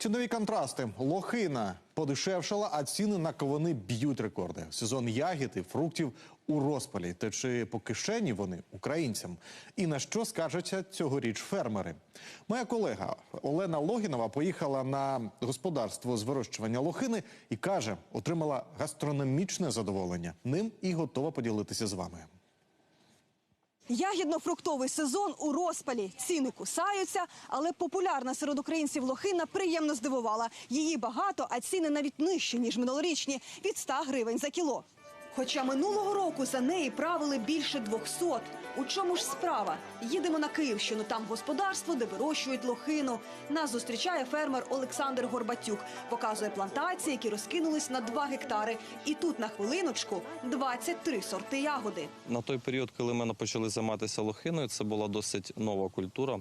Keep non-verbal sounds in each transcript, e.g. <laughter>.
Цінові контрасти. Лохина подешевшала, а ціни на кавуни б'ють рекорди. Сезон ягід фруктів у розпалі. Та чи по кишені вони українцям? І на що скаржаться цьогоріч фермери? Моя колега Олена Логінова поїхала на господарство з вирощування лохини і каже, отримала гастрономічне задоволення. Ним і готова поділитися з вами. Ягідно-фруктовий сезон у розпалі. Ціни кусаються, але популярна серед українців лохина приємно здивувала. Її багато, а ціни навіть нижчі, ніж минулорічні – від 100 гривень за кіло. Хоча минулого року за неї правили більше 200. У чому ж справа? Їдемо на Київщину, там господарство, де вирощують лохину. Нас зустрічає фермер Олександр Горбатюк. Показує плантації, які розкинулись на 2 гектари. І тут на хвилиночку 23 сорти ягоди. На той період, коли ми почали займатися лохиною, це була досить нова культура.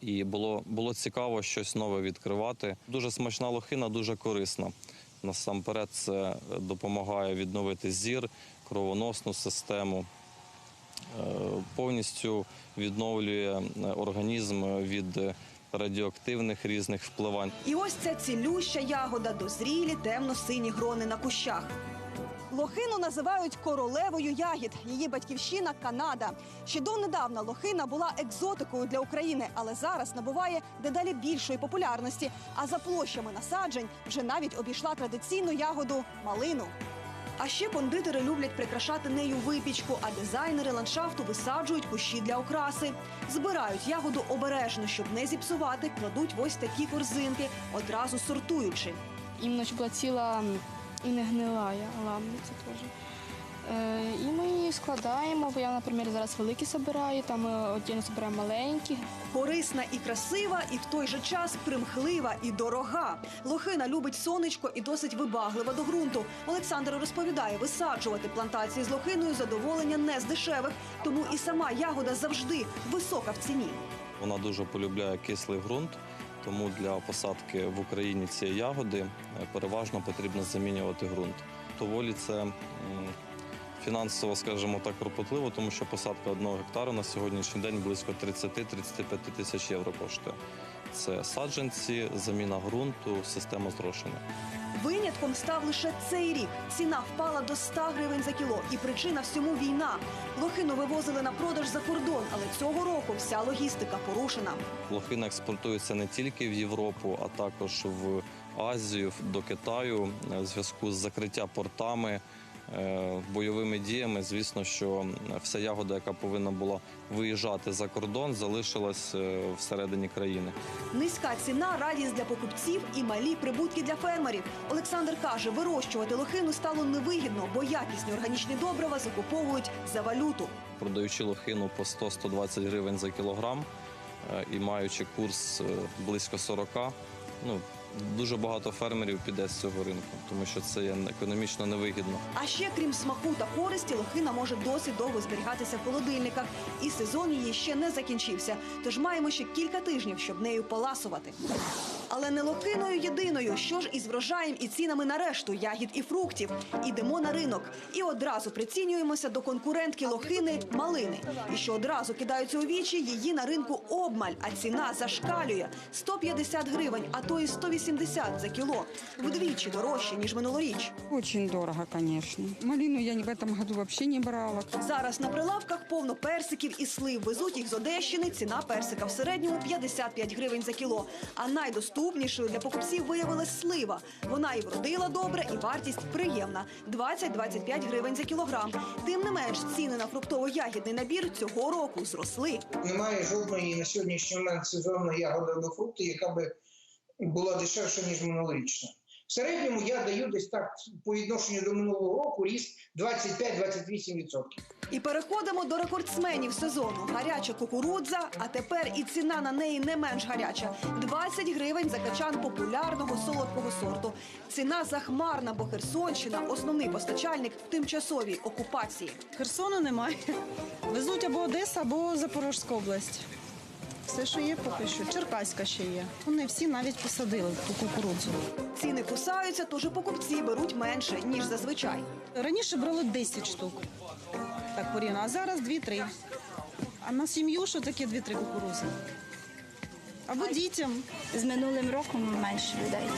І було, було цікаво щось нове відкривати. Дуже смачна лохина, дуже корисна. Насамперед, це допомагає відновити зір, кровоносну систему, е, повністю відновлює е, організм від радіоактивних різних впливань. І ось ця цілюща ягода, дозрілі темно-сині грони на кущах. Лохину називають королевою ягід. Її батьківщина Канада. Ще донедавна лохина була екзотикою для України, але зараз набуває дедалі більшої популярності. А за площами насаджень вже навіть обійшла традиційну ягоду малину. А ще кондитери люблять прикрашати нею випічку, а дизайнери ландшафту висаджують кущі для окраси. Збирають ягоду обережно, щоб не зіпсувати, кладуть ось такі корзинки, одразу сортуючи. іменно щоб була ціла і не гнила ламниця теж. Е, і ми її складаємо, бо я, наприклад, зараз великі збираю, там ми отдільно збираємо маленькі. Корисна і красива, і в той же час примхлива і дорога. Лохина любить сонечко і досить вибаглива до ґрунту. Олександр розповідає, висаджувати плантації з лохиною задоволення не з дешевих, тому і сама ягода завжди висока в ціні. Вона дуже полюбляє кислий ґрунт, тому для посадки в Україні цієї ягоди е, переважно потрібно замінювати ґрунт. Доволі це фінансово, скажімо так, кропотливо, тому що посадка одного гектару на сьогоднішній день близько 30-35 тисяч євро коштує. Це саджанці, заміна ґрунту, система зрошення. Винятком став лише цей рік. Ціна впала до 100 гривень за кіло, і причина всьому війна. Лохину вивозили на продаж за кордон, але цього року вся логістика порушена. Лохина експортується не тільки в Європу, а також в Азію, до Китаю. Е, В зв'язку з закриття портами, бойовими діями, звісно, що вся ягода, яка повинна була виїжджати за кордон, залишилась е, всередині країни. Низька ціна радість для покупців і малі прибутки для фермерів. Олександр каже, вирощувати лохину стало невигідно, бо якісні органічні добрива закуповують за валюту. Продаючи лохину по 100-120 гривень за кілограм е, і маючи курс е, близько 40, ну, дуже багато фермерів піде з цього ринку, тому що це є економічно невигідно. А ще крім смаку та користі, лохина може досить довго зберігатися в холодильниках, і сезон її ще не закінчився. Тож маємо ще кілька тижнів, щоб нею поласувати. Але не лохиною єдиною, що ж із врожаєм і цінами на решту ягід і фруктів. Ідемо на ринок і одразу прицінюємося до конкурентки лохини малини. І що одразу кидаються у вічі, її на ринку обмаль, а ціна зашкалює 150 гривень, а то і 180 за кіло. Вдвічі дорожче ніж минулоріч. Очень дорого, конечно. Малину я в этом году вообще не брала. Зараз на прилавках повно персиків і слив. Везуть їх з Одещини. Ціна персика в середньому 55 гривень за кіло. А найдоступнішою для покупців виявилась слива. Вона і вродила добре, і вартість приємна 20-25 гривень за кілограм. Тим не менш, ціни на фруктово-ягідний набір цього року зросли. Немає жодної на сьогоднішній момент сезонної ягоди або фрукту, яка би була дешевша, ніж минулорічна. В середньому я даю десь так по відношенню до минулого року ріст 25-28%. І переходимо до рекордсменів сезону. Гаряча кукурудза, а тепер і ціна на неї не менш гаряча 20 гривень за качан популярного солодкого сорту. Ціна захмарна, бо Херсонщина основний постачальник в тимчасовій окупації. Херсону немає. Везуть або Одеса, або Запорізька область. Все, що є, поки що. Черкаська ще є. Вони всі навіть посадили ту кукурудзу. Ціни кусаються, тож і покупці беруть менше ніж зазвичай. Раніше брали 10 штук. Так порівняно, а зараз 2-3. А на сім'ю що таке 2-3 кукурузи? Або дітям. З минулим роком менше людей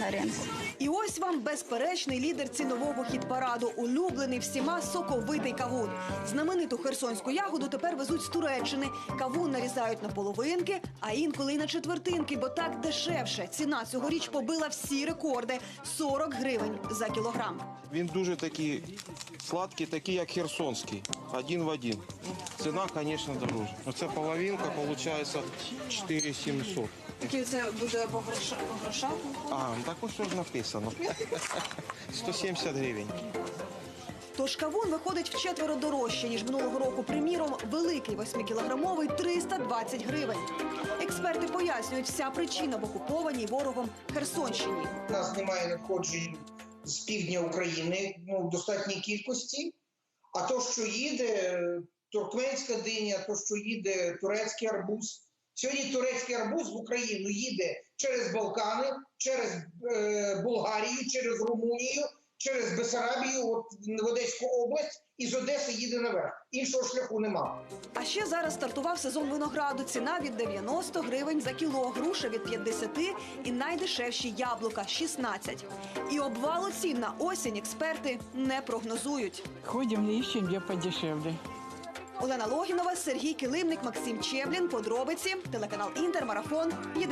на ринку. І ось вам безперечний лідер цінового хіт-параду, улюблений всіма соковитий кавун. Знамениту херсонську ягоду тепер везуть з Туреччини. Кавун нарізають на половинки, а інколи й на четвертинки, бо так дешевше. Ціна цьогоріч побила всі рекорди 40 гривень за кілограм. Він дуже такий сладкий, такий, як херсонський. Один в один. Ціна, звісно, дорожча. Оце половинка, виходить 4700. Який це буде по грошах? А, ну так ось ж написано. <laughs> 170 гривень. Тож кавун виходить вчетверо дорожче, ніж минулого року. Приміром, великий 8-кілограмовий 320 гривень. Експерти пояснюють, вся причина в окупованій ворогом Херсонщині. У нас немає надходжень з півдня України ну, в достатній кількості. А то, що їде е, туркменська диня, то, що їде турецький арбуз. Сьогодні турецький арбуз в Україну їде через Балкани, через е, Болгарію, через Румунію, через Бесарабію, от в Одеську область, і з Одеси їде наверх. Іншого шляху нема. А ще зараз стартував сезон винограду. Ціна від 90 гривень за кіло, груша від 50 і найдешевші яблука 16. І обвалу цін на осінь експерти не прогнозують. Ходим, ищем, где подешевле. Олена Логінова, Сергій Килимник, Максим Чеблін. Подробиці телеканал Інтер, марафон. Єдині